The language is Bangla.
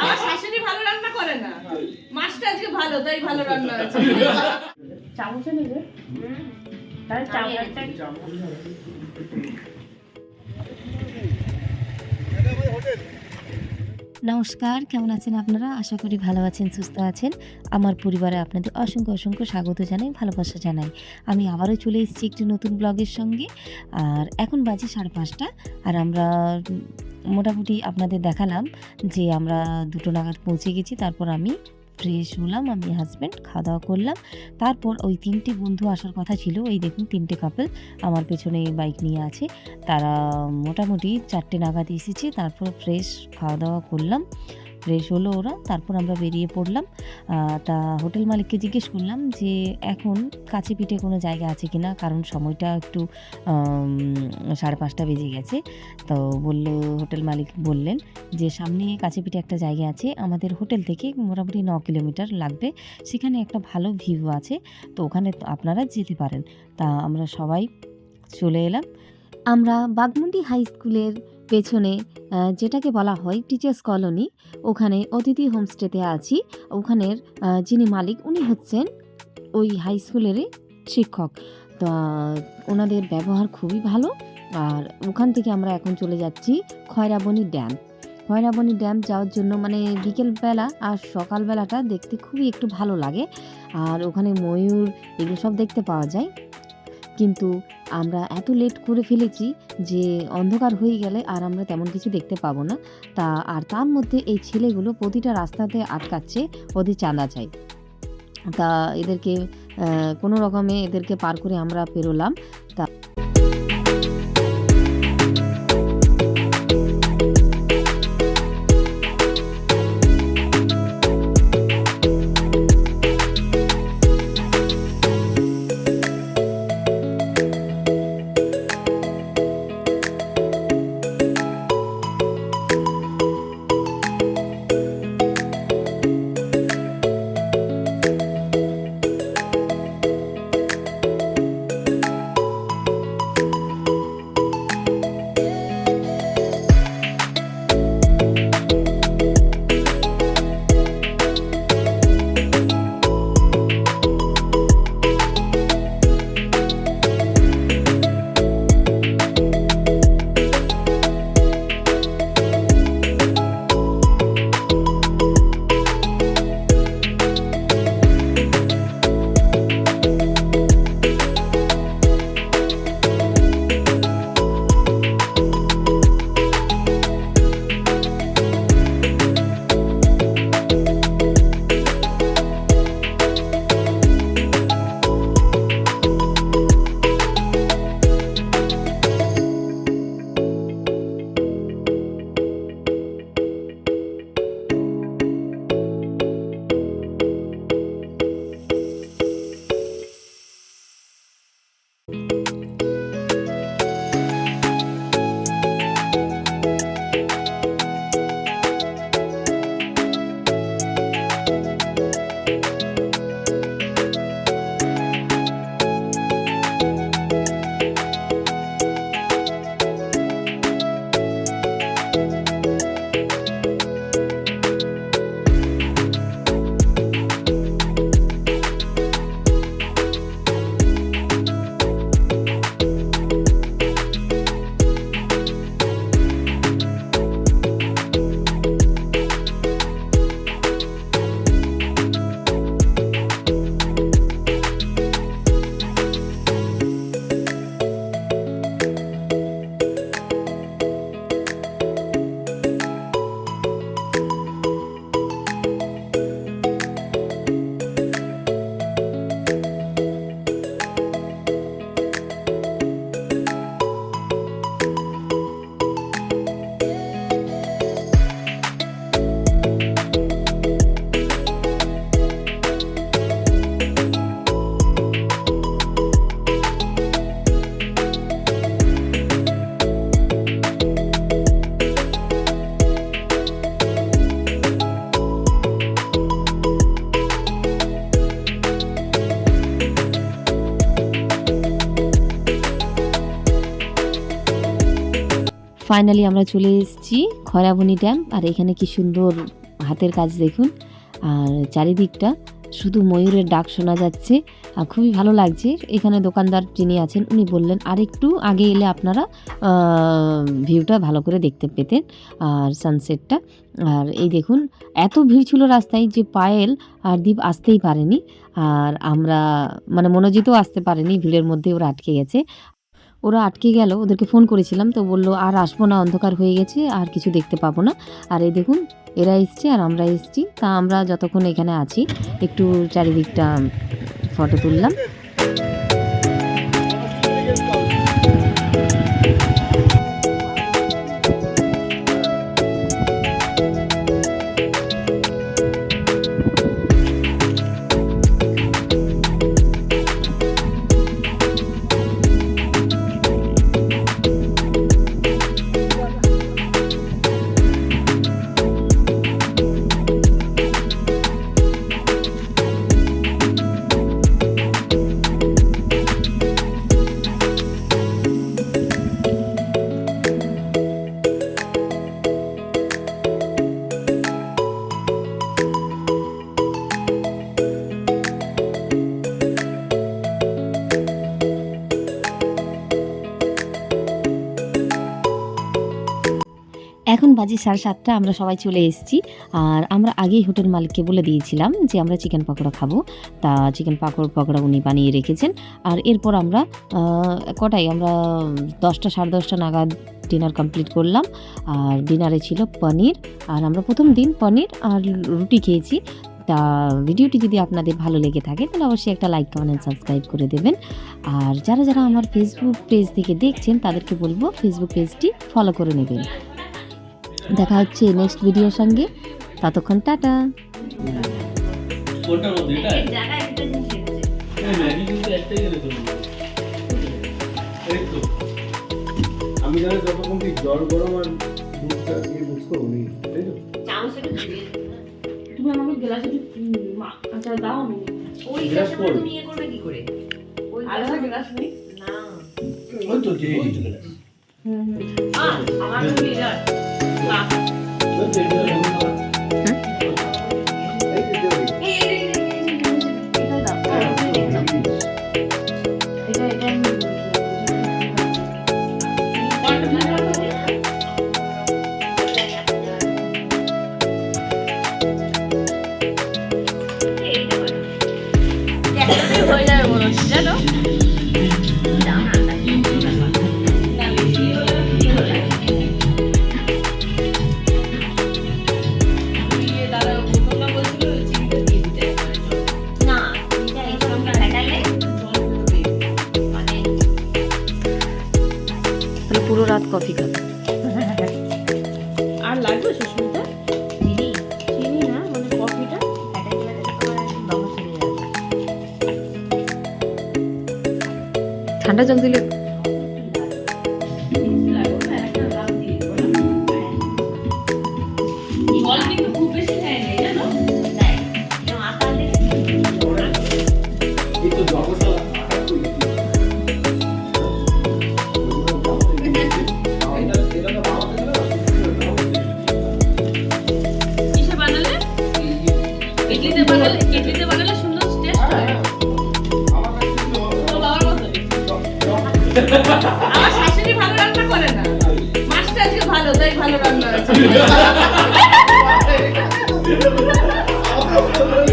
আমার শাশুড়ি ভালো রান্না করে না। মাছটা আজকে ভালো তাই ভালো রান্না হয়েছে। চামচে নেবে? তাহলে চামচটা নমস্কার, কেমন আছেন আপনারা? আশা করি ভালো আছেন, সুস্থ আছেন। আমার পরিবারে আপনাদের অসংখ্য অসংখ্য স্বাগত জানাই, ভালোবাসা জানাই। আমি আবারও চলে এসেছি একটি নতুন ব্লগের সঙ্গে। আর এখন বাজে সাড়ে পাঁচটা, আর আমরা মোটামুটি আপনাদের দেখালাম যে আমরা দুটো নাগাদ পৌঁছে গেছি, তারপর আমি ফ্রেশ হলাম, আমি হাজব্যান্ড খাওয়া দাওয়া করলাম। তারপর ওই তিনটে বন্ধু আসার কথা ছিল ওই দেখুন তিনটে কাপল আমার পেছনে বাইক নিয়ে আছে। তারা মোটামুটি চারটে নাগাদ এসেছে, তারপর ফ্রেশ খাওয়া দাওয়া করলাম। ফ্রেশ হলো ওরা, তারপর আমরা বেরিয়ে পড়লাম। তা হোটেল মালিককে জিজ্ঞেস করলাম যে, এখন কাছে পিঠে কোনো জায়গা আছে কি না কারণ সময়টা একটু সাড়ে পাঁচটা বেজে গেছে। তো বলল, হোটেল মালিক বললেন যে, সামনে কাছে পিঠে একটা জায়গা আছে, আমাদের হোটেল থেকে মোটামুটি ন কিলোমিটার লাগবে। সেখানে একটা ভালো ভিউ আছে, তো ওখানে আপনারা যেতে পারেন। তা আমরা সবাই চলে এলাম। আমরা বাগমুন্ডি হাই স্কুলের পেছনে যেটাকে বলা হয় টিচার্স কলোনি ওখানে অতিথি হোমস্টেতে আছি। ওখানের যিনি মালিক, উনি হচ্ছেন ওই হাই স্কুলেরই শিক্ষক। তো, ওনাদের ব্যবহার খুবই ভালো। আর ওখান থেকে আমরা এখন চলে যাচ্ছি খয়রাবনি ড্যাম খয়রাবনি ড্যাম যাওয়ার জন্য মানে বিকেলবেলা আর সকালবেলাটা দেখতে খুবই একটু ভালো লাগে। আর ওখানে ময়ূর, এগুলো সব দেখতে পাওয়া যায়। কিন্তু আমরা এত লেট করে ফেলেছি যে অন্ধকার হয়ে গেলে আর আমরা তেমন কিছু দেখতে পাবো না। তা, আর তার মধ্যে এই ছেলেগুলো প্রতিটা রাস্তাতে আটকাচ্ছে, ওদের চাঁদা চাই। তা, এদেরকে কোনো রকমে এদেরকে পার করে আমরা পেরোলাম। তা ফাইনালি আমরা চলে এসেছি খয়রাবনি ড্যাম। আর এখানে কি সুন্দর হাতের কাজ দেখুন। আর চারিদিকটা শুধু ময়ূরের ডাক শোনা যাচ্ছে। আর খুবই ভালো লাগছে। এখানে দোকানদার যিনি আছেন, উনি বললেন, আরেকটু আগে এলে আপনারা ভিউটা ভালো করে দেখতে পেতেন। আর সানসেটটা আর এই দেখুন, এত ভিড় ছিল রাস্তায় যে পায়েল আর দ্বীপ আসতেই পারেনি। আর আমরা মানে মনোজিতও আসতে পারেনি, ভিড়ের মধ্যে ওরা আটকে গেছে। ওরা আটকে গেল, ওদেরকে ফোন করেছিলাম, তো বলল, আর আসব না, অন্ধকার হয়ে গেছে, আর কিছু দেখতে পাবো না। আর এই দেখুন, এরা এসছে আর আমরা এসছি। তা আমরা যতক্ষণ এখানে আছি, একটু চারিদিকটা ফটো তুললাম। বাজে সাড়ে সাতটা আমরা সবাই চলে এসেছি। আর আমরা আগেই হোটেল মালিককে বলে দিয়েছিলাম যে আমরা চিকেন পকোড়া খাব। তা চিকেন পাকড় পকোড়া উনি বানিয়ে রেখেছেন। আর এরপর আমরা কটাই আমরা দশটা, সাড়ে দশটা নাগাদ ডিনার কমপ্লিট করলাম। আর ডিনারে ছিল পনির। আর আমরা প্রথম দিন পনির আর রুটি খেয়েছি। তা ভিডিওটি যদি আপনাদের ভালো লেগে থাকে, তাহলে অবশ্যই একটা লাইক, কমেন্ট সাবস্ক্রাইব করে দেবেন। আর যারা যারা আমার ফেসবুক পেজ থেকে দেখছেন, তাদেরকে বলব ফেসবুক পেজটি ফলো করে নেবেন। দেখা হচ্ছে নেক্সট ভিডিওর সঙ্গে। ততক্ষণ টাটা। আমি জানি যতক্ষণ কি জল গরম আর দুধটা দিয়ে করব নি তাই তো। তুমি আমাকে গ্লাসে আচ্ছা দাও আমি। ওই গ্লাস কই? মধ্যে করবে কি করে? ওই আলাদা গ্লাসে- নেই? না। ওই তো যে হুম হুম। আমার তো 是吧，你们嘴是。ঠান্ডা জল দিলে আমার শাশুড়ি ভালো রান্না করে না। মাছটা আজকে ভালো তাই ভালো রান্না হয়েছে।